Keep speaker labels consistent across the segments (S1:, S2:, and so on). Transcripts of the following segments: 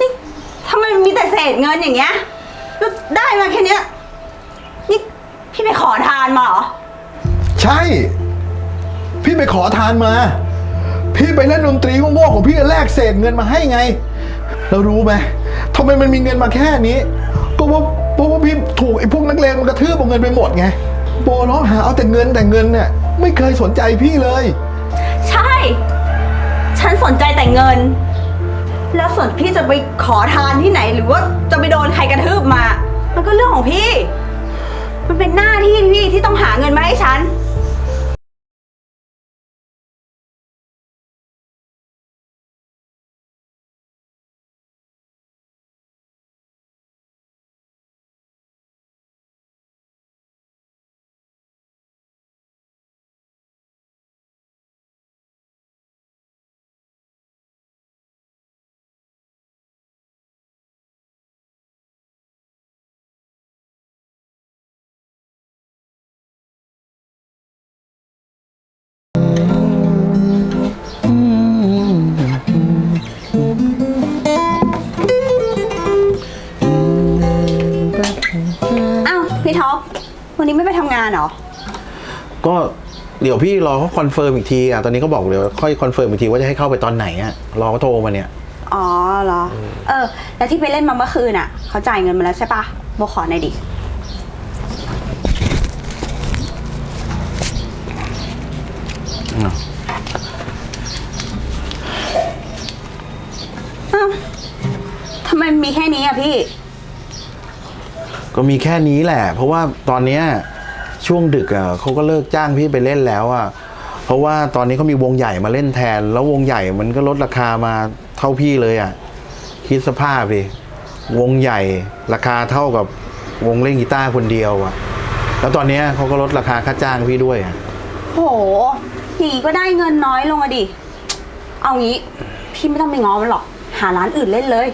S1: นี่ทำไมมันมีแต่เศษเงินอย่างเงี้ยแล้วได้มาแค่เนี้ยนี่พี่ไปขอทานมาเหรอ
S2: ใช่ พี่ไปขอทานมา พี่ไปเล่นดนตรีโง่ๆของพี่แลกเศษเงินมาให้ไงแล้วรู้ไหมทำไมมันมีเงินมาแค่นี้ ก็ว่าเพราะว่าพี่ถูกไอ้พวกนักเลงมันกระทืบเอาเงินไปหมดไงโบร้องหาเอาแต่เงินแต่เงินเนี่ยไม่เคยสนใจพี่เลย
S1: ใช่ ฉันสนใจแต่เงิน แล้วส่วนพี่จะไปขอทานที่ไหน หรือว่าจะไปโดนใครกระทืบมา มันก็เรื่องของพี่ มันเป็นหน้าที่พี่ที่ต้องหาเงินมาให้ฉัน พี่ท็อป วันนี้ไม่ไปทำงานเหรอ
S3: ก็เดี๋ยวพี่รอเขาคอนเฟิร์มอีกทีอะตอนนี้เขาบอกเดี๋ยวค่อยคอนเฟิร์มอีกทีว่าจะให้เข้าไปตอนไหนอะรอเขาโทรมาเนี่ย
S1: อ๋อเหรอ เออ แล้วที่ไปเล่นมาเมื่อคืนอะ เขาจ่ายเงินมาแล้วใช่ปะโบขอหน่อยดิ อ้าวทำไมมีแค่นี้อะพี่
S3: ก็มีแค่นี้แหละ เพราะว่าตอนเนี้ยช่วงดึกอะเขาก็เลิกจ้างพี่ไปเล่นแล้วอะเพราะว่าตอนนี้เขามีวงใหญ่มาเล่นแทน แล้ววงใหญ่มันก็ลดราคามาเท่าพี่เลยอะคิดสภาพดิวงใหญ่ราคาเท่ากับวงเล่นกีตาร์คนเดียวอะ แล้วตอนเนี้ยเขาก็ลดราคาค่าจ้างพี่ด้วยอะ
S1: โหอย่างงี้ก็ได้เงินน้อยลงอะดิ เอางี้ พี่ไม่ต้องไปง้อมันหรอก หาร้านอื่นเล่นเลย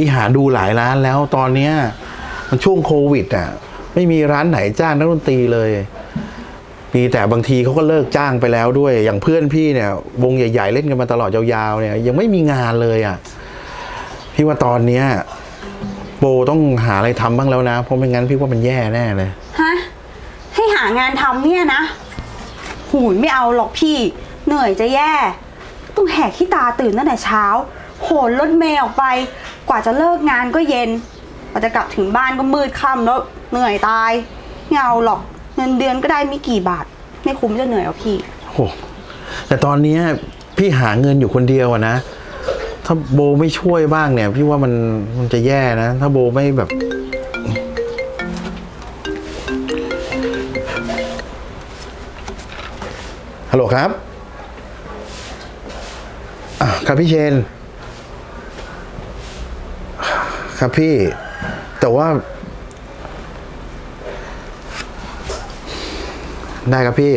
S3: พี่หาดูหลายร้านแล้วตอนเนี้ยมันช่วงโควิดอะไม่มีร้านไหนจ้างนักดนตรีเลยมีแต่บางทีเขาก็เลิกจ้างไปแล้วด้วย อย่างเพื่อนพี่เนี่ย วงใหญ่ ๆ เล่นกันมาตลอดยาวๆเนี่ย ยังไม่มีงานเลยอะพี่ว่าตอนเนี้ยโบต้องหาอะไรทำบ้างแล้วนะ เพราะไม่งั้นพี่ว่ามันแย่แน่เลย
S1: ฮะให้หางานทำเนี่ยนะหูยไม่เอาหรอกพี่ เหนื่อยจะแย่ ต้องแหกขี้ตาตื่นตั้งแต่เช้า โหนรถเมย์ออกไป กว่าจะเลิกงานก็เย็นกว่าจะกลับถึงบ้านก็มืดค่ำแล้วเหนื่อยตายเอาหรอกเงินเดือนก็ได้ไม่กี่บาท ไม่คุ้มจะเหนื่อยหรอพี่
S3: โอ้แต่ตอนเนี้ยพี่หาเงินอยู่คนเดียวอะนะ ถ้าโบไม่ช่วยบ้างเนี่ย พี่ว่ามันมันจะแย่นะ ถ้าโบไม่แบบ ฮัลโหลครับอะครับพี่เชน ครับพี่แต่ว่า ได้ครับพี่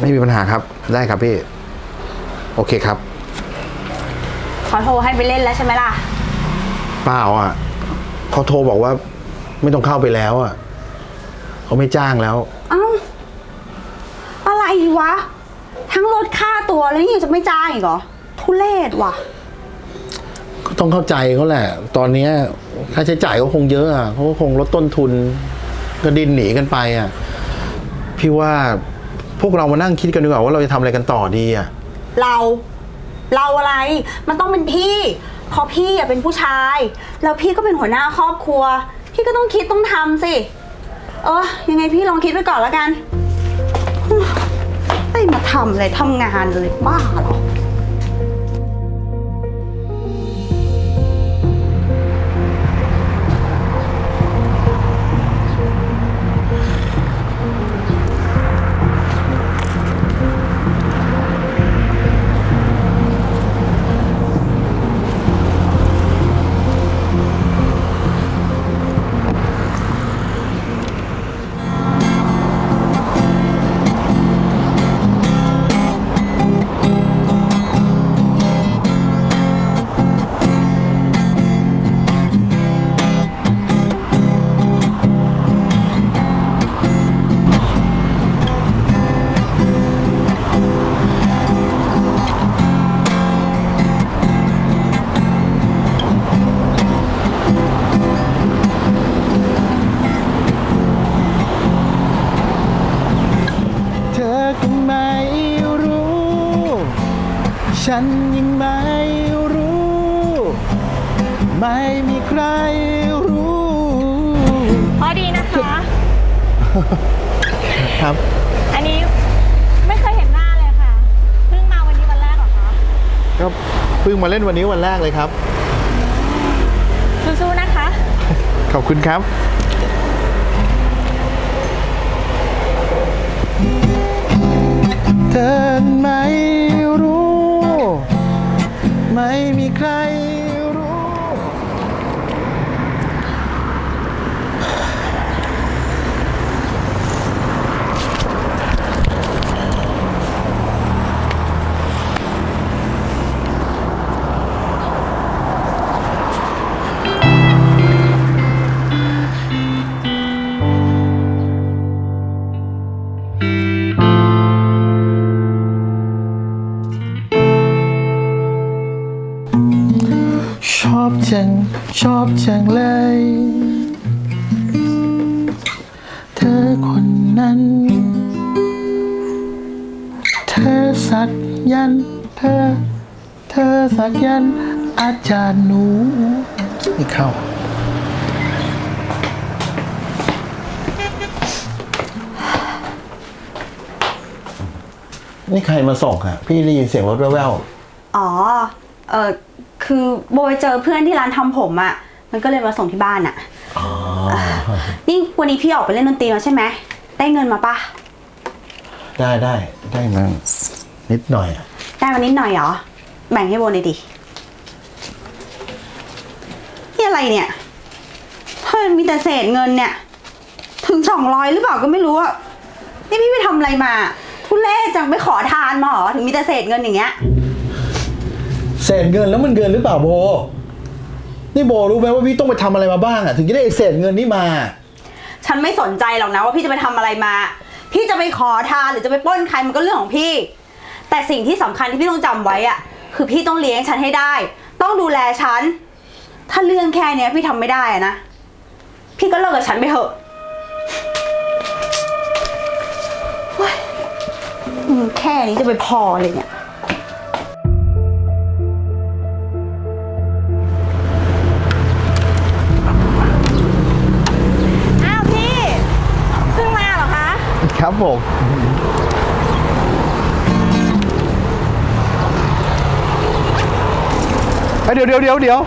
S3: ไม่มีปัญหาครับ ได้ครับพี่ โอเคครับ
S1: ขอโทรให้ไปเล่นแล้วใช่ไหมล่ะ
S3: เปล่าอะเขาโทรบอกว่า ไม่ต้องเข้าไปแล้วอะเขาไม่จ้างแล้ว
S1: เอ้า อะไรวะ ทั้งลดค่าตัวแล้วยังจะไม่จ้างอีกเหรอ ทุเลศว่ะ
S3: ก็ ต้องเข้าใจเขาแหละ ตอนนี้ค่าใช้จ่ายก็คงเยอะอะเขาก็คงลดต้นทุนก็ดินหนีกันไปอะ พี่ว่าพวกเรามานั่งคิดกันดีกว่าว่าเราจะทำอะไรกันต่อดีอะ
S1: เรา เราอะไร มันต้องเป็นพี่เพราะพี่อะเป็นผู้ชาย แล้วพี่ก็เป็นหัวหน้าครอบครัว พี่ก็ต้องคิดต้องทำสิ เออ ยังไงพี่ลองคิดไปก่อนแล้วกัน ไม่มาทำเลยทำงานเลยบ้าเหรอ ฉันยัง
S3: ไม่รู้ ไม่มีใครรู้
S4: พอดีนะคะ
S3: ครับ
S4: อันนี้ไม่เคยเห็นหน้าเลยค่ะ เพิ่งมาวันนี้วันแรกเหรอคะ
S3: ก็เพิ่งมาเล่นวันนี้วันแรกเลยครับ
S4: สู้ๆนะคะ
S3: ขอบคุณครับ เธนไหม ไม่มีใคร จารย์หนูนี่เข้า นี่ใครมาส่งอะพี่ได้ยินเสียงรถแว่ว
S1: อ๋อ เออคือโบไปเจอเพื่อนที่ร้านทำผมอะ่ะมันก็เลยมาส่งที่บ้านอะ่ะนี่วันนี้พี่ออกไปเล่นดนตรีมาใช่ไหม ได้เงินมาปะ
S3: ๆได้ได้ได้มานิดหน่อยอะ
S1: ได้มานิดหน่อยเหรอ แบ่งให้โบหน่อยดิ นี่ อะไรเนี่ยทำไมมีแต่เศษเงินเนี่ย ถึงสองร้อยหรือเปล่าก็ไม่รู้อะนี่พี่ไปทำอะไรมาทุเล่จังไปขอทานมาเหรอถึงมีแต่เศษเงินอย่างเงี้ย
S3: เศษเงินแล้วมันเกินหรือเปล่าโบ นี่โบรู้ไหมว่าพี่ต้องไปทำอะไรมาบ้างอะถึงจะได้ไอ้เศษเงินนี่มา
S1: ฉันไม่สนใจหรอกนะว่าพี่จะไปทำอะไรมา พี่จะไปขอทานหรือจะไปปล้นใครมันก็เรื่องของพี่ แต่สิ่งที่สำคัญที่พี่ต้องจำไว้อะคือพี่ต้องเลี้ยงฉันให้ได้ ต้องดูแลฉัน ถ้าเรื่องแค่เนี้ยพี่ทำไม่ได้อะนะ พี่ก็เลิกกับฉันไปเถอะเฮ้ยอืมแค่นี้จะไปพอเลยเนี่ย
S4: อ้าวพี่เพิ่งมาเหรอคะ
S3: ครับผม เอ้ยเดี๋ยวเดี๋ยวเดี๋ยวเดี๋ยว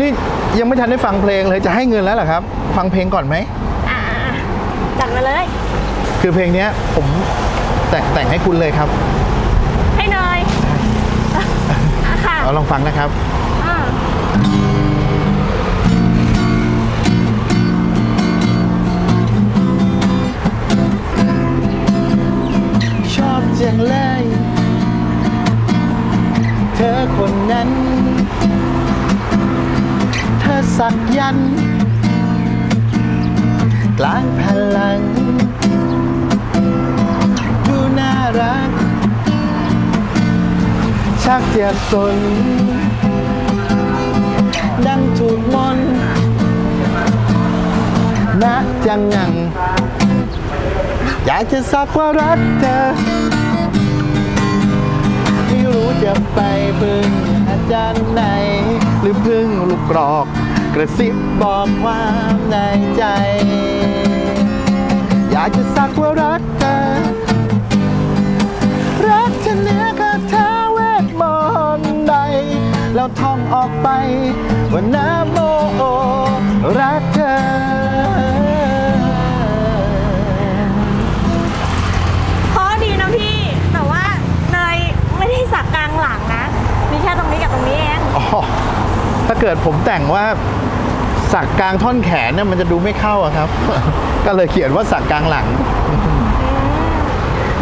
S3: นี่ยังไม่ทันได้ฟังเพลงเลยจะให้เงินแล้วเหรอครับ ฟังเพลงก่อนไหม
S4: อ่าจัดมาเลย
S3: คือเพลงเนี้ยผมแต่งแต่งให้คุณเลยครับ
S4: ให้เนยอะค่ะ
S3: เอาลองฟังนะครับ
S4: อ่า
S3: ชอบจังเลย เธอคนนั้นเธอสักยัน กลางพลัง ดูน่ารัก ชักจะสน ดังถูกมนนะจังงัง อยากจะสักว่ารักเธอ ไม่รู้จะไปพึ่งอาจารย์ไหน หรือพึ่งลูกกรอก กระซิบบอกความในใจ อยากจะสักว่ารักเธอ รักเธอเหนื้อคาถาเวทมนต์ใด แล้วท่องออกไปว่านะ เกิดผมแต่งว่าสักกลางท่อนแขนเนี่ยมันจะดูไม่เข้าอะครับ ก็เลยเขียนว่าสักกลางหลัง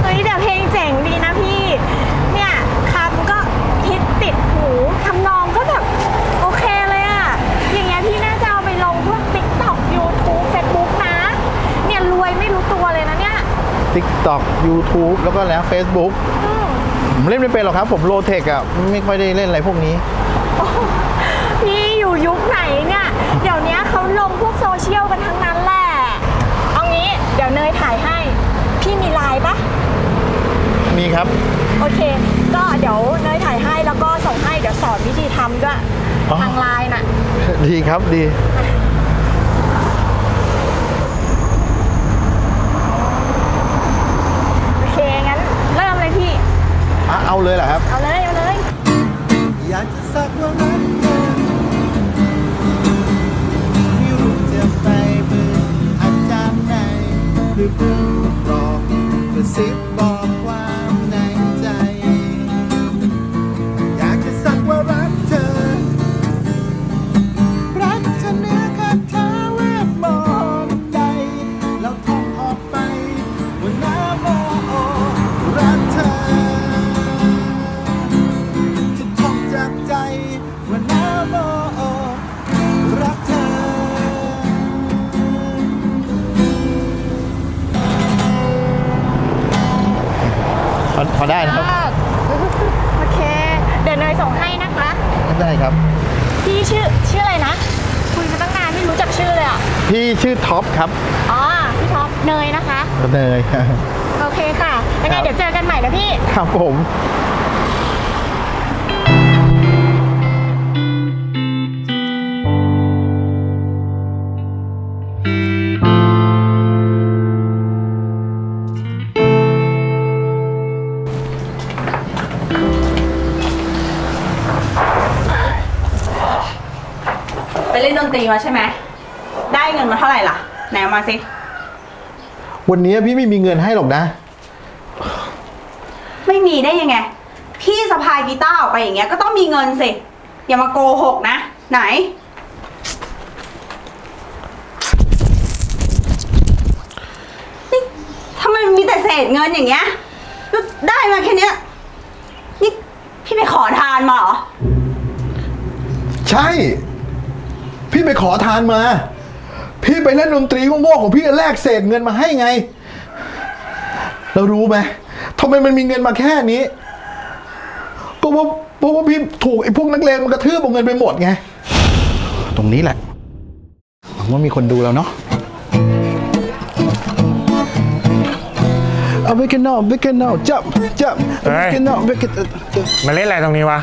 S4: เฮ้ยแต่เพลงเจ๋งดีนะพี่ เนี่ยคำก็ฮิตติดหูทำนองก็แบบโอเคเลยอะอย่างเงี้ยพี่น่าจะเอาไปลงพวก TikTok YouTube Facebook นะ เนี่ยรวยไม่รู้ตัวเลยนะเนี่ย
S3: TikTok YouTube แล้วก็แล้ว Facebook
S4: อืม
S3: ผมเล่นไม่เป็นหรอกครับ ผมโลเทคอะไม่ค่อยได้เล่นอะไรพวกนี้
S4: พี่อยู่ยุคไหน เนี่ย เดี๋ยวนี้เขาลงพวกโซเชียลกันทั้งนั้นแหละ เอางี้ เดี๋ยวเนยถ่ายให้ พี่มีไลน์ปะ
S3: มีครับ
S4: โอเค ก็เดี๋ยวเนยถ่ายให้แล้วก็ส่งให้เดี๋ยวสอนวิธีทำด้วย
S3: อ๋อ
S4: ทางไลน์น่ะ
S3: ดีครับดี
S4: โอเคงั้นเริ่มเลยพี่
S3: อะเอาเลยเหรอครับ
S4: เอาเล
S5: หรือผู้ปลอบกระซิบบอก
S3: ได้นะครับ
S4: โอเค เดี๋ยวเนยส่งให้นะคะ
S3: ได้ครับ
S4: พี่ชื่อชื่ออะไรนะ คุยมาตั้งนานไม่รู้จักชื่อเลยอะ
S3: พี่ชื่อท็อปครับ
S4: อ๋อ พี่ท็อปเนยนะคะ
S3: เนย
S4: โอเคค่ะยังไง
S3: ครับ
S4: เดี๋ยวเจอกันใหม่นะพี่
S3: ครับผม
S1: ไปเล่นดนตรีมาใช่ไหม ได้เงินมาเท่าไหร่ล่ะ ไหนเอามาสิ
S3: วันนี้พี่ไม่มีเงินให้หรอกนะ
S1: ไม่มีได้ยังไง พี่สะพายกีตาร์ออกไปอย่างเงี้ยก็ต้องมีเงินสิ อย่ามาโกหกนะ ไหน นี่ทำไมมันมีแต่เศษเงินอย่างเงี้ยแล้วได้มาแค่เนี้ย นี่พี่ไปขอทานมาเหรอ
S3: ใช่ พี่ไปขอทานมา พี่ไปเล่นดนตรีโง่ๆของพี่แลกเศษเงินมาให้ไงแล้วรู้ไหมทำไมมันมีเงินมาแค่นี้ ก็ว่าเพราะว่าพี่ถูกไอ้พวกนักเลงมันกระทืบเอาเงินไปหมดไง ตรงนี้แหละหวังว่ามีคนดูแล้วเนาะ เอาไปกันนอกไปกันนอกจับจับเอาไปกันนอกไปกัน
S6: มาเล่นอะไรตรงนี้วะ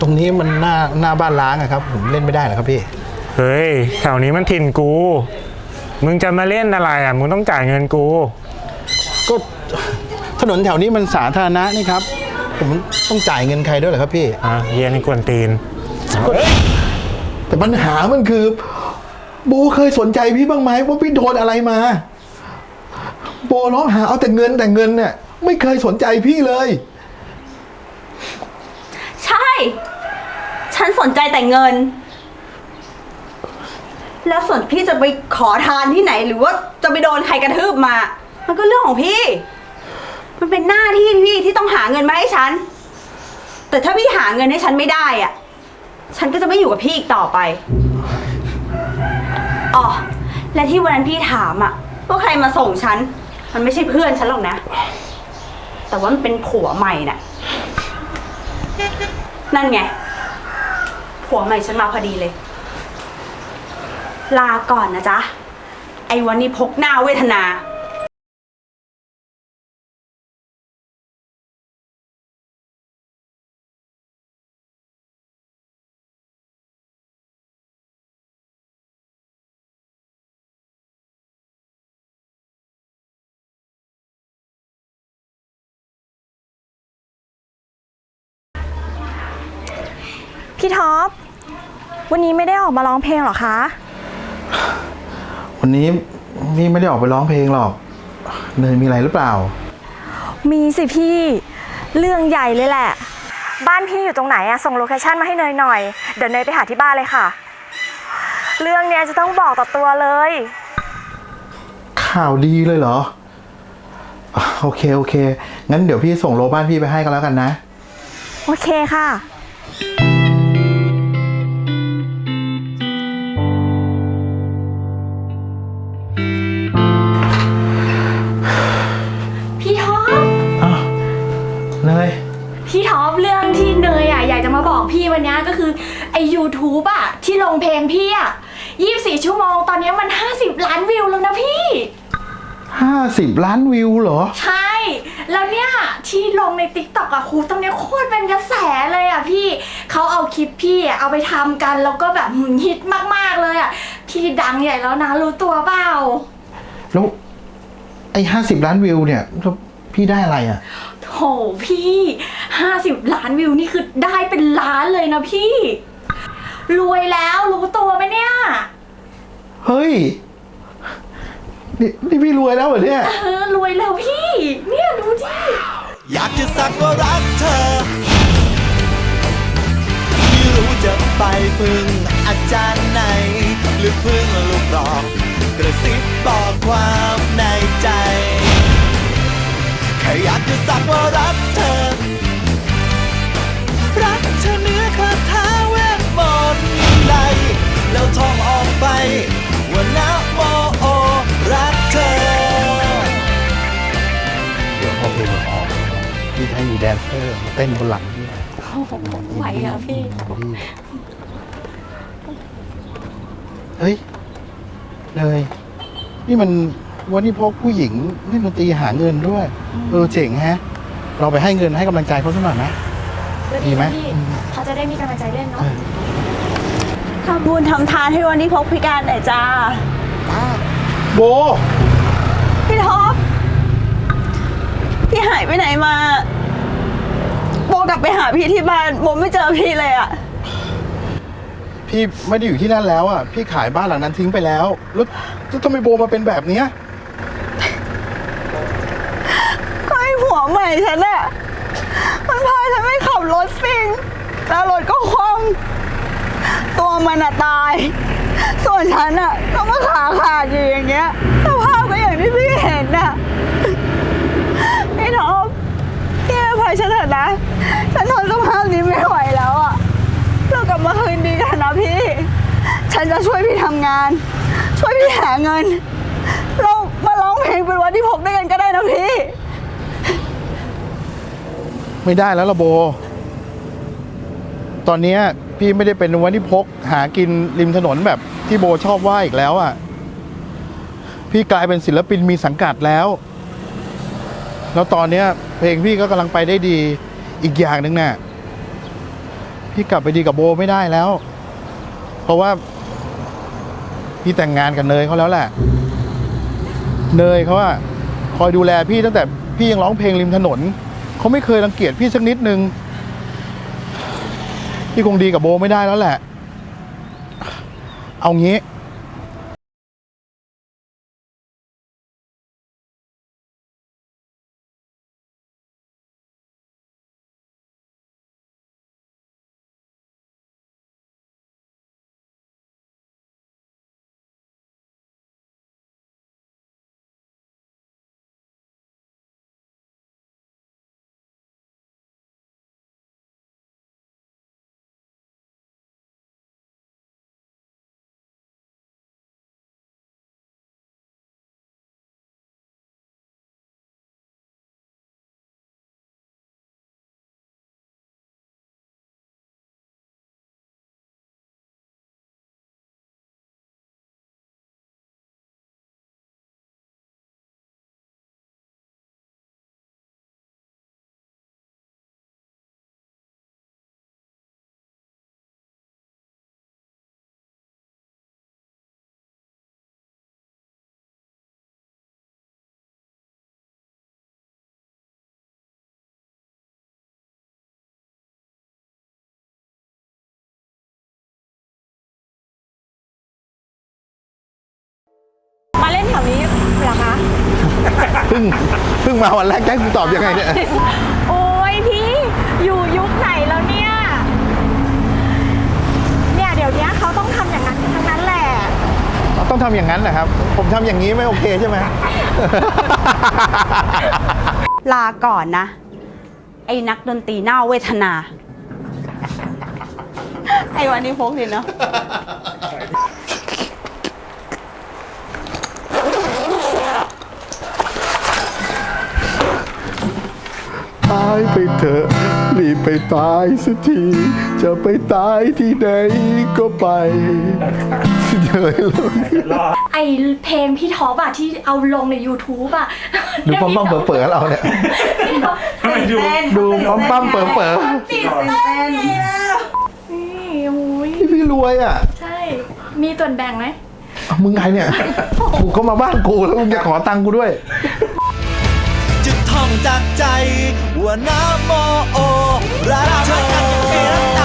S3: ตรงนี้มันหน้าหน้าบ้านล้างอะครับ ผมเล่นไม่ได้เหรอครับพี่
S6: เฮ้ยแถวนี้มันถิ่นกู มึงจะมาเล่นอะไรอะ มึงต้องจ่ายเงินกู
S3: ก็ถนนแถวนี้มันสาธารณะนี่ครับ ผมต้องจ่ายเงินใครด้วยเหรอครับพี่
S6: อะเฮียนี่กวนตีน
S3: แต่ปัญหามันคือ โบเคยสนใจพี่บ้างไหมว่าพี่โดนอะไรมา โบร้องหาเอาแต่เงินแต่เงินเนี่ยไม่เคยสนใจพี่เลย
S1: ใช่ ฉันสนใจแต่เงิน แล้วส่วนพี่จะไปขอทานที่ไหน หรือว่าจะไปโดนใครกระทืบมา มันก็เรื่องของพี่ มันเป็นหน้าที่พี่ที่ต้องหาเงินมาให้ฉัน แต่ถ้าพี่หาเงินให้ฉันไม่ได้อะฉันก็จะไม่อยู่กับพี่อีกต่อไปอ๋อและที่วันนั้นพี่ถามอะว่าใครมาส่งฉัน มันไม่ใช่เพื่อนฉันหรอกนะ แต่ว่ามันเป็นผัวใหม่น่ะ นั่นไง ผัวใหม่ฉันมาพอดีเลย ลาก่อนนะจ๊ะ ไอ้วันนี้พกหน้าเวทนา
S4: พี่ท็อป วันนี้ไม่ได้ออกมาร้องเพลงเหรอคะ
S3: วันนี้พี่ไม่ได้ออกไปร้องเพลงหรอก เนยมีอะไรหรือเปล่า
S4: มีสิพี่ เรื่องใหญ่เลยแหละ บ้านพี่อยู่ตรงไหนอะส่งโลเคชั่นมาให้เนยหน่อย เดี๋ยวเนยไปหาที่บ้านเลยค่ะ เรื่องเนี้ยจะต้องบอกต่อตัวเลย
S3: ข่าวดีเลยเหรออะโอเคโอเค งั้นเดี๋ยวพี่ส่งโลบ้านพี่ไปให้กันแล้วกันนะ
S4: โอเคค่ะ พี่
S3: วัน
S4: เนี้ยก็คือไอ YouTube อะที่ลงเพลงพี่อะ24 ชั่วโมงตอนเนี้ยมัน 50 ล้านวิวแล้วนะพี่
S3: ห้าสิบล้านวิวเหรอ
S4: ใช่ แล้วเนี่ยที่ลงในติ๊กต็อกอะครูตรงเนี้ยโคตรเป็นกระแสเลยอะพี่เขาเอาคลิปพี่อะเอาไปทำกันแล้วก็แบบหืมฮิตมากๆเลยอะพี่ดังใหญ่แล้วนะรู้ตัวเปล่า
S3: แล้วไอ้ห้าสิบล้านวิวเนี่ยแล้วพี่ได้อะไรอะ
S4: โถพี่ห้าสิบล้านวิวนี่คือได้เป็นล้านเลยนะพี่ รวยแล้วรู้ตัวไหมเนี่ย
S3: เฮ้ย นี่นี่พี่รวยแล้วเหรอเนี่ย
S4: เออ รวยแล้วพี่ เนี่ยดูดิ
S7: อยากจะสักว่ารักเธอ ไม่รู้จะไปพึ่งอาจารย์ไหน หรือพึ่งลูกดอก กระซิบบอกความในใจแค่ อยากจะสักว่ารักเธอ รักเธอเนื้อคาถาเวทมนต์ใดแล้วท่องออกไป ว่านะโมโอรักเธอ
S3: เดี๋ยวพอเพลงมันออกพี่ให้มีแดนเซอร์มาเต้นบนหลังพี่
S4: โอ้โหไหวเหรอพี่
S3: พี่เฮ้ย เลย นี่มัน วันนี้พกผู้หญิงเล่นดนตรีหาเงินด้วย เออเจ๋งแฮะ เราไปให้เงินให้กำลังใจเขาสักหน่อยไหม ดีไหม
S4: พี่เขาจะได้มีกำลังใจเล่นเนาะ
S1: ทำบุญทำทานให้วันนี้พกพิการหน่อยจ้า
S3: โบ
S1: พี่ท็อป พี่หายไปไหนมา โบกลับไปหาพี่ที่บ้าน โบไม่เจอพี่เลยอะ
S3: พี่ไม่ได้อยู่ที่นั่นแล้วอะ พี่ขายบ้านหลังนั้นทิ้งไปแล้ว แล้วแล้วทำไมโบมาเป็นแบบเนี้ย
S1: ก็ไอ้ ผัวใหม่ฉันอะมันพาฉันไปขับรถซิ่ง แล้วรถก็คว่ำตัวมันอะตาย ส่วนฉันอะก็มาขาขาดอยู่อย่างเงี้ยสภาพก็อย่างที่พี่เห็นอะพี่ท็อปพี่อภัยฉันเถอะนะ ฉันทนสภาพนี้ไม่ไหวแล้วอะเรากลับมาคืนดีกันนะพี่ ฉันจะช่วยพี่ทำงาน ช่วยพี่หาเงิน เรามาร้องเพลงเป็นวันที่พกด้วยกันก็ได้นะพี่
S3: ไม่ได้แล้วละโบ ตอนนี้พี่ไม่ได้เป็นวันที่พก หากินริมถนนแบบที่โบชอบว่าอีกแล้วอะ พี่กลายเป็นศิลปินมีสังกัดแล้ว แล้วตอนนี้เพลงพี่ก็กำลังไปได้ดีอีกอย่างหนึ่งน่ะพี่กลับไปดีกับโบไม่ได้แล้ว เพราะว่า พี่แต่งงานกับเนยเขาแล้วแหละ เนยเขาอะคอยดูแลพี่ตั้งแต่พี่ยังร้องเพลงริมถนน เขาไม่เคยรังเกียจพี่สักนิดนึง พี่คงดีกับโบไม่ได้แล้วแหละ เอางี้ พิ่งเพิ่งมาวันแรกแจ้งคุณตอบยังไงเนี่ย
S4: โอ้ยพี่อยู่ยุคไหนแล้วเนี่ย เนี่ยเดี๋ยวนี้เขาต้องทำอย่างนั้นกันทั้งนั้นแหละ
S3: ต้องทำอย่างนั้นนะครับ ผมทำอย่างนี้ไม่โอเคใช่ไหม
S1: ลาก่อนนะ ไอ้นักดนตรีหน้าเวทนา ไอ้วันนี้พกดีเนาะ
S3: ตายไปเถอะรีบไปตายสักที จะไปตายที่ไหนก็ไปเดี๋ยวให้ลูก
S4: ไอเพลงพี่ท็อปอะที่เอาลงใน YouTube อะ
S3: ดูปั๊มปั๊มเป๋อๆเราเนี่ย
S4: พี่ท็อป
S3: ดูปั๊มปั๊มเป๋อเป๋อ
S4: ติดเต้นนี่โอ้ย
S3: ที่พี่รวยอะ
S4: ใช่ มีส่วนแบ่งไหม
S3: เอามึงไงเนี่ยกูก็มาบ้านกูแล้วมึงจะขอตังค์กูด้วย
S7: จากใจว่าน้ำโมโอรักเธอ